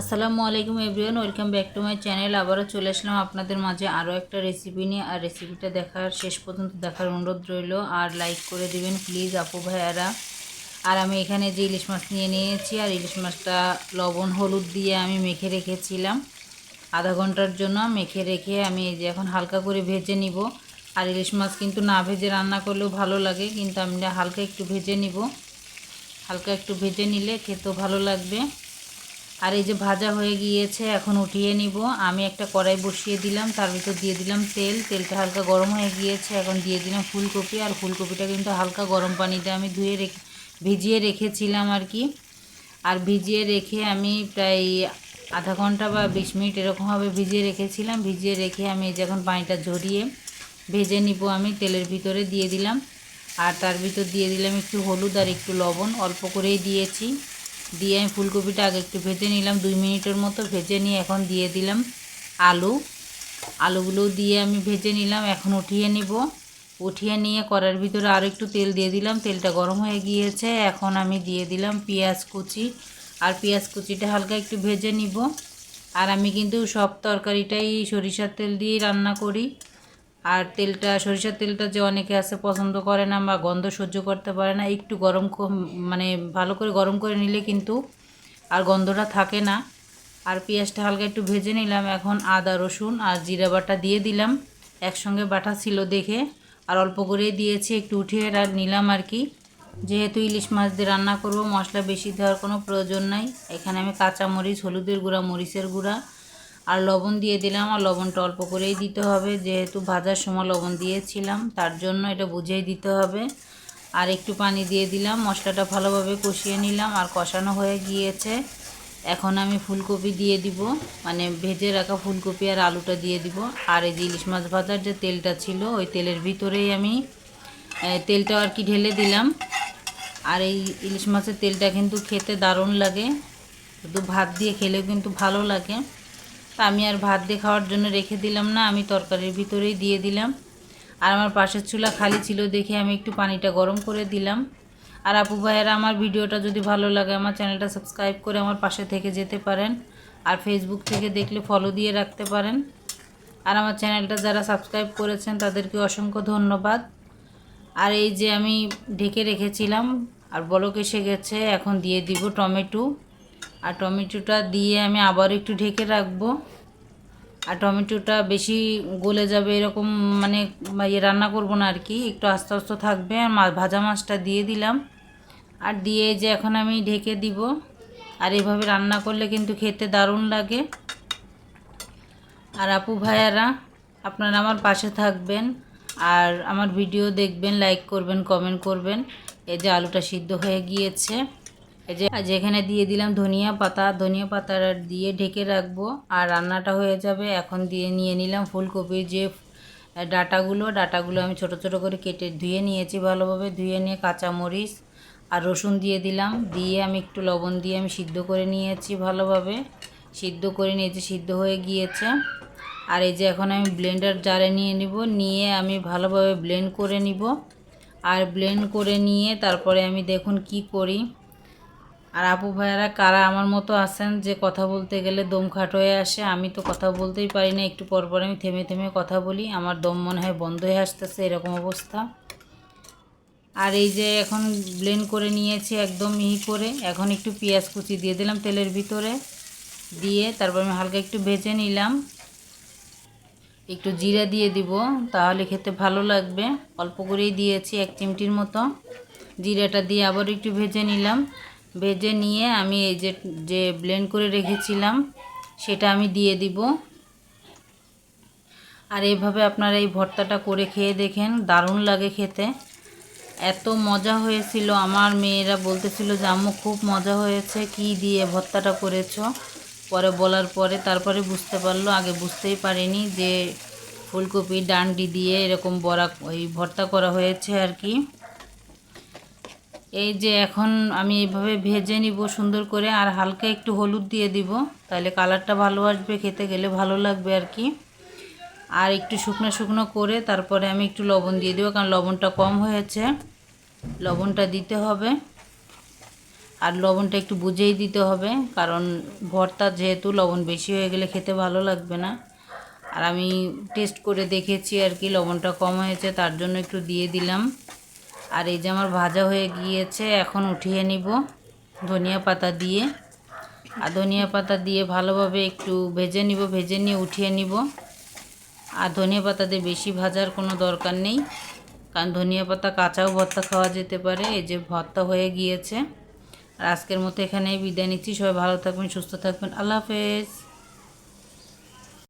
আসসালামু আলাইকুম everyone, welcome back to my channel. আবারও চলে আসলাম আপনাদের মাঝে আরও একটা রেসিপি নিয়ে। আর রেসিপিটা দেখার, শেষ পর্যন্ত দেখার অনুরোধ রইল। আর লাইক করে দিবেন প্লিজ আপু ভাইয়ারা। আর আমি এখানে যে ইলিশ মাছ নিয়ে নিয়েছি, আর ইলিশ মাছটা লবণ, হলুদ দিয়ে আমি মেখে রেখেছিলাম। আধা ঘণ্টার জন্য মেখে রেখে আমি এই যে এখন হালকা করে ভেজে নিব। আর ইলিশ মাছ কিন্তু না ভেজে রান্না করলেও ভালো লাগে, কিন্তু আমি হালকা একটু ভেজে নিব। হালকা একটু ভেজে নিলে খেতেও ভালো লাগবে। আর এই যে ভাজা হয়ে গিয়েছে, এখন উঠিয়ে নিব। আমি একটা কড়াই বসিয়ে দিলাম, তার ভিতর দিয়ে দিলাম তেল। তেলটা হালকা গরম হয়ে গিয়েছে, এখন দিয়ে দিলাম ফুলকপি। আর ফুলকপিটা কিন্তু হালকা গরম পানিতে আমি ধুয়ে রেখে, ভিজিয়ে রেখেছিলাম আর কি। আর ভিজিয়ে রেখে আমি প্রায় আধা ঘণ্টা বা বিশ মিনিট এরকমভাবে ভিজিয়ে রেখেছিলাম। ভিজিয়ে রেখে আমি এই যখন পানিটা ঝরিয়ে ভেজে নিব আমি, তেলের ভিতরে দিয়ে দিলাম। আর তার ভিতর দিয়ে দিলাম একটু হলুদ আর একটু লবণ, অল্প করেই দিয়েছি। দিয়ে আমি ফুলকপিটা আগে একটু ভেজে নিলাম, দুই মিনিটের মতো ভেজে নিয়ে এখন দিয়ে দিলাম আলু। আলুগুলো দিয়ে আমি ভেজে নিলাম, এখন উঠিয়ে নিব। উঠিয়ে নিয়ে কড়ার ভিতরে আরও একটু তেল দিয়ে দিলাম, তেলটা গরম হয়ে গিয়েছে। এখন আমি দিয়ে দিলাম পেঁয়াজ কুচি। আর পেঁয়াজ কুচিটা হালকা একটু ভেজে নিব। আর আমি কিন্তু সব তরকারিটাই সরিষার তেল দিয়েই রান্না করি। আর তেলটা, সরিষার তেলটা যে অনেকে আছে পছন্দ করে না বা গন্ধ সহ্য করতে পারে না, একটু গরম মানে ভালো করে গরম করে নিলে কিন্তু আর গন্ধটা থাকে না। আর পেঁয়াজটা হালকা একটু ভেজে নিলাম, এখন আদা, রসুন আর জিরা বাটা দিয়ে দিলাম। একসঙ্গে বাটা ছিল দেখে আর অল্প করে দিয়েছি, একটু উঠিয়ে নিলাম আর কি। যেহেতু ইলিশ মাছ দিয়ে রান্না করব, মশলা বেশি দেওয়ার কোনো প্রয়োজন নাই। এখানে আমি কাঁচা মরিচ হলুদের গুঁড়া, মরিচের গুঁড়া আর লবণ দিয়ে দিলাম আর লবণটা অল্প করেই দিতে হবে। যেহেতু ভাজার সময় লবণ দিয়েছিলাম, তার জন্য এটা বুঝেই দিতে হবে। আর একটু পানি দিয়ে দিলাম, মশলাটা ভালোভাবে কষিয়ে নিলাম আর কষানো হয়ে গিয়েছে। এখন আমি ফুলকপি দিয়ে দিব মানে ভেজে রাখা ফুলকপি আর আলুটা দিয়ে দিব। আর এই যে ইলিশ মাছ ভাজার যে তেলটা ছিল, ওই তেলের ভিতরেই আমি তেলটা আর কি ঢেলে দিলাম। আর এই ইলিশ মাছের তেলটা কিন্তু খেতে দারুণ লাগে। শুধু ভাত দিয়ে খেলেও কিন্তু ভালো লাগে। তা আমি আর ভাত দিয়ে খাওয়ার জন্য রেখে দিলাম না, আমি তরকারির ভিতরেই দিয়ে দিলাম। আর আমার পাশের চুলা খালি ছিল দেখে আমি একটু পানিটা গরম করে দিলাম। আর আপু ভাইয়েরা, আমার ভিডিওটা যদি ভালো লাগে, আমার চ্যানেলটা সাবস্ক্রাইব করে আমার পাশে থেকে যেতে পারেন। আর ফেসবুক থেকে দেখলে ফলো দিয়ে রাখতে পারেন। আর আমার চ্যানেলটা যারা সাবস্ক্রাইব করেছেন, তাদেরকে অসংখ্য ধন্যবাদ। আর এই যে আমি ঢেকে রেখেছিলাম, আর বলক এসে গেছে, এখন দিয়ে দিব টমেটো। আর টমেটোটা দিয়ে আমি আবার একটু ঢেকে রাখব। আর টমেটোটা বেশি গলে যাবে এরকম মানে ইয়ে রান্না করব না আর কি, একটু আস্তে আস্তে থাকবে। আর ভাজা মাছটা দিয়ে দিলাম। আর দিয়ে যে এখন আমি ঢেকে দিব। আর এভাবে রান্না করলে কিন্তু খেতে দারুণ লাগে। আর আপু ভাইয়ারা, আপনারা আমার পাশে থাকবেন। আর আমার ভিডিও দেখবেন, লাইক করবেন, কমেন্ট করবেন। এই যে আলুটা সিদ্ধ হয়ে গিয়েছে। যে যেখানে দিয়ে দিলাম ধনিয়া পাতা ধনিয়া পাতা দিয়ে ঢেকে রাখব, আর রান্নাটা হয়ে যাবে। এখন দিয়ে নিয়ে নিলাম ফুলকপির যে ডাটাগুলো ডাটাগুলো আমি ছোট ছোট করে কেটে ধুয়ে নিয়েছি ভালোভাবে। ধুয়ে নিয়ে কাঁচামরিচ আর রসুন দিয়ে দিলাম। দিয়ে আমি একটু লবণ দিয়ে আমি সিদ্ধ করে নিয়েছি ভালোভাবে। সিদ্ধ করে নিয়েছি, সিদ্ধ হয়ে গিয়েছে। আর এই যে, এখন আমি ব্লেন্ডার জারে নিয়ে নিব। নিয়ে আমি ভালোভাবে ব্লেন্ড করে নিব। আর ব্লেন্ড করে নিয়ে তারপরে আমি দেখুন কি করি। আর আপু ভাইয়ারা, কারা আমার মতো আছেন যে কথা বলতে গেলে দম খাট হয়ে আসে, আমি তো কথা বলতেই পারি না, একটু পর পর আমি থেমে থেমে কথা বলি, আমার দম মনে হয় বন্ধ হয়ে আসতেছে, এরকম অবস্থা। আর এই যে এখন ব্লেন্ড করে নিয়েছি একদম মিহি করে, এখন একটু পেঁয়াজ কুচি দিয়ে দিলাম তেলের ভিতরে, দিয়ে তারপর আমি হালকা একটু ভেজে নিলাম। একটু জিরা দিয়ে দিব, তাহলে খেতে ভালো লাগবে। অল্প করেই দিয়েছি এক চিমটির মতো। জিরাটা দিয়ে আবার একটু ভেজে নিলাম। ভেজে নিয়ে আমি এই যে যে ব্লেন্ড করে রেখেছিলাম, সেটা আমি দিয়ে দিব। আর এইভাবে আপনারা এই ভর্তাটা করে খেয়ে দেখেন, দারুণ লাগে খেতে। এত মজা হয়েছিল। আমার মেয়েরা বলতেছিল যে, আম্মু, খুব মজা হয়েছে। কি দিয়ে ভর্তাটা করেছ? পরে বলার পরে তারপরে বুঝতে পারল। আগে বুঝতেই পারিনি যে, ফুলকপি, ডান্ডি দিয়ে এরকম বড়া, ওই ভর্তা করা হয়েছে আর কি। এই যে এখন আমি এইভাবে ভেজে নিব সুন্দর করে, আর হালকা একটু হলুদ দিয়ে দিব। তাহলে কালারটা ভালো আসবে, খেতে গেলে ভালো লাগবে আর কি। আর একটু শুকনো শুকনো করে তারপরে আমি একটু লবণ দিয়ে দেবো, কারণ লবণটা কম হয়েছে। লবণটা দিতে হবে, আর লবণটা একটু বুঝেই দিতে হবে, কারণ ভর্তা যেহেতু লবণ বেশি হয়ে গেলে খেতে ভালো লাগবে না। আর আমি টেস্ট করে দেখেছি আর কি, লবণটা কম হয়েছে, তার জন্য একটু দিয়ে দিলাম। আর এই যে আমার ভাজা হয়ে গিয়েছে, এখন উঠিয়ে নিব ধনিয়া পাতা দিয়ে। আর ধনিয়া পাতা দিয়ে ভালোভাবে একটু ভেজে নিব, ভেজে নিয়ে উঠিয়ে নিব। আর ধনিয়া পাতা দিয়ে বেশি ভাজার কোনো দরকার নেই, কারণ ধনিয়া পাতা কাঁচাও ভর্তা খাওয়া যেতে পারে, এই যে ভর্তা হয়ে গিয়েছে। আর আজকের মতো এখানেই বিদায় নিচ্ছি, সবাই ভালো থাকবেন, সুস্থ থাকবেন, আল্লাহ হাফেজ।